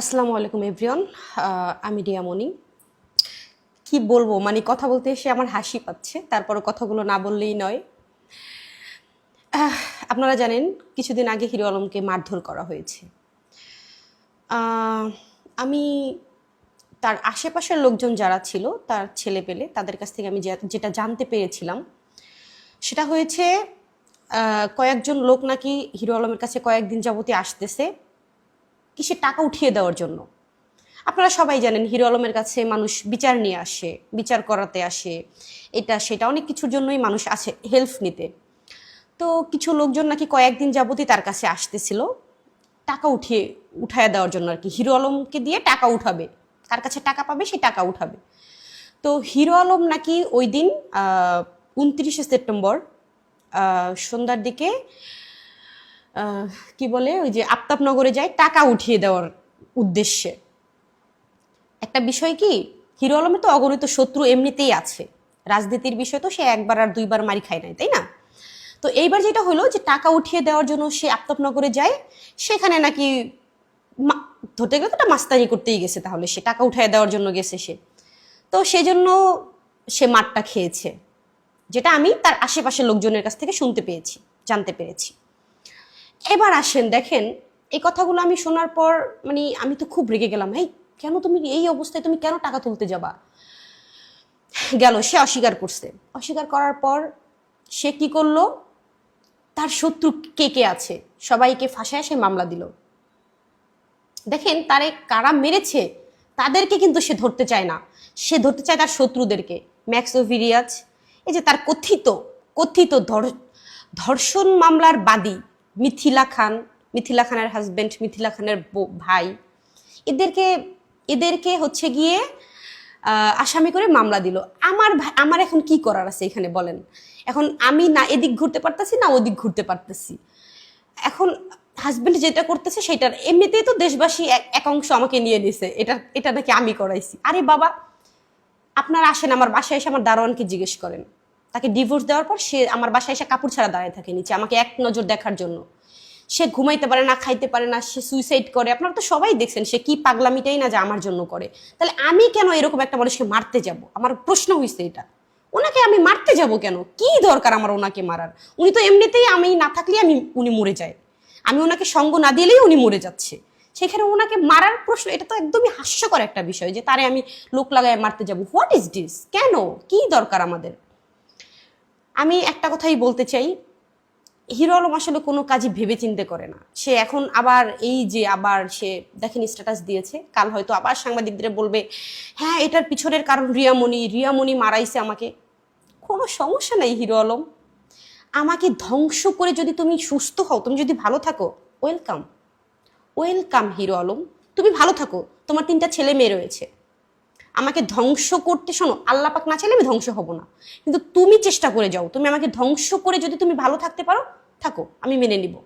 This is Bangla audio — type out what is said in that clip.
আসসালামু আলাইকুম এভরিওন আমি রিয়ামণি কি বলব মানে কথা বলতে এসে আমার হাসি পাচ্ছে তারপরে কথাগুলো না বললেই নয়। আপনারা জানেন, কিছুদিন আগে হিরো আলমকে মারধর করা হয়েছে। আমি তার আশেপাশের লোকজন যারা ছিল, তার ছেলে পেলে, তাদের কাছ থেকে আমি যেটা জানতে পেরেছিলাম, সেটা হয়েছে কয়েকজন লোক নাকি হিরো আলমের কাছে কয়েকদিন যাবতীয় আসতেছে। কিসে টাকা উঠিয়ে দেওয়ার জন্য? আপনারা সবাই জানেন, হিরো আলমের কাছে মানুষ বিচার নিয়ে আসে, বিচার করাতে আসে। এটা, সেটা অনেক কিছুর জন্যই মানুষ আসে হেল্প নিতে। তো কিছু লোকজন নাকি কয়েকদিন যাবতই তার কাছে আসতেছিল, টাকা উঠিয়ে, উঠায় দেওয়ার জন্য আর কি। হিরো আলমকে দিয়ে টাকা উঠাবে। কার কাছে টাকা পাবে, সে টাকা উঠাবে। তো হিরো আলম নাকি ওই দিন উনত্রিশে সেপ্টেম্বর সন্ধ্যার দিকে কি বলে, ওই যে আফতাবনগরে যায় টাকা উঠিয়ে দেওয়ার উদ্দেশ্যে। একটা বিষয় কি, হিরো আলমের তো অগণিত শত্রু এমনিতেই আছে। রাজনীতির বিষয় তো সে একবার আর দুইবার মারি খায় নাই, তাই না? তো এইবার যেটা হলো যে টাকা উঠিয়ে দেওয়ার জন্য সে আফতাবনগরে যায়, সেখানে নাকি ধরতে গেলে তো মাস্তানি করতেই গেছে তাহলে সে, টাকা উঠিয়ে দেওয়ার জন্য গেছে সে। তো সেজন্য সে মারটা খেয়েছে, যেটা আমি তার আশেপাশের লোকজনের কাছ থেকে শুনতে পেয়েছি, জানতে পেরেছি। এবার আসেন, দেখেন, এই কথাগুলো আমি শোনার পর মানে আমি তো খুব রেগে গেলাম এই কেন তুমি এই অবস্থায় তুমি কেন টাকা তুলতে যাবা? গেল, সে অস্বীকার করছে। অস্বীকার করার পর সে কি করল? তার শত্রু কে কে আছে? সবাইকে ফাঁসায় সে মামলা দিল। দেখেন, তারে কারা মেরেছে, তাদেরকে কিন্তু সে ধরতে চায় না। সে ধরতে চায় তার শত্রুদেরকে। ম্যাক্স ওভিরিয়াজ এই যে তার কথিত কথিত ধর- ধর্ষণ মামলার বাদী মিথিলা খান, মিথিলা খানের হাজবেন্ড মিথিলা খানের ভাই, এদেরকে এদেরকে হচ্ছে গিয়ে আসামি করে মামলা দিল। আমার আমার এখন কি করার আছে এখানে বলেন? এখন আমি না এদিক ঘুরতে পারতেছি, না ওদিক ঘুরতে পারতেছি। এখন হাজবেন্ড যেটা করতেছে সেটার, এমনিতেই তো দেশবাসী এক অংশ আমাকে নিয়ে নিছে। এটা এটা নাকি আমি করাইছি। আরে বাবা, আপনারা আসেন, আমার বাসায় এসে আমার দারোয়ানকে জিজ্ঞেস করেন। তাকে ডিভোর্স দেওয়ার পর সে আমার বাসায় এসে কাপড় ছাড়া দাঁড়িয়ে থাকে নিচে, আমাকে এক নজর দেখার জন্য। সে ঘুমাইতে পারে না, খাইতে পারে না, সে সুইসাইড করে। আপনারা তো সবাই দেখছেন সে কি পাগলামিটাই না যে আমার জন্য করে। তাহলে আমি কেন এরকম একটা মানুষকে মারতে যাব? আমার প্রশ্ন হয়েছে এটা। ওনাকে আমি মারতে যাব কেন? কি দরকার আমার ওনাকে মারার? উনি তো এমনিতেই আমি না থাকলে আমি, উনি মরে যায়। আমি ওনাকে সঙ্গ না দিলেই উনি মরে যাচ্ছে। সেখানে ওনাকে মারার প্রশ্ন, এটা তো একদমই হাস্যকর একটা বিষয় যে তারে আমি লোক লাগায় মারতে যাব। হোয়াট ইজ দিস কেন? কি দরকার আমাদের? আমি একটা কথাই বলতে চাই। হিরো আলম আসলে কোনো কাজই ভেবে চিন্তে করে না। সে এখন আবার এই যে আবার সে দেখেন স্ট্যাটাস দিয়েছে, কাল হয়তো আবার সাংবাদিকদের বলবে হ্যাঁ এটার পিছনের কারণ রিয়ামণি রিয়ামণি মারাইছে আমাকে। কোনো সমস্যা নেই হিরো আলম। আমাকে ধ্বংস করে যদি তুমি সুস্থ হও, তুমি যদি ভালো থাকো ওয়েলকাম ওয়েলকাম হিরো আলম। তুমি ভালো থাকো। তোমার তিনটা ছেলে মেয়ে রয়েছে। আমাকে ধ্বংস করতে শোনো, আল্লাহ পাক না চাইলে আমি ধ্বংস হব না। কিন্তু তুমি চেষ্টা করে যাও, তুমি আমাকে ধ্বংস করে যদি তুমি ভালো থাকতে পারো, থাকো, আমি মেনে নিব।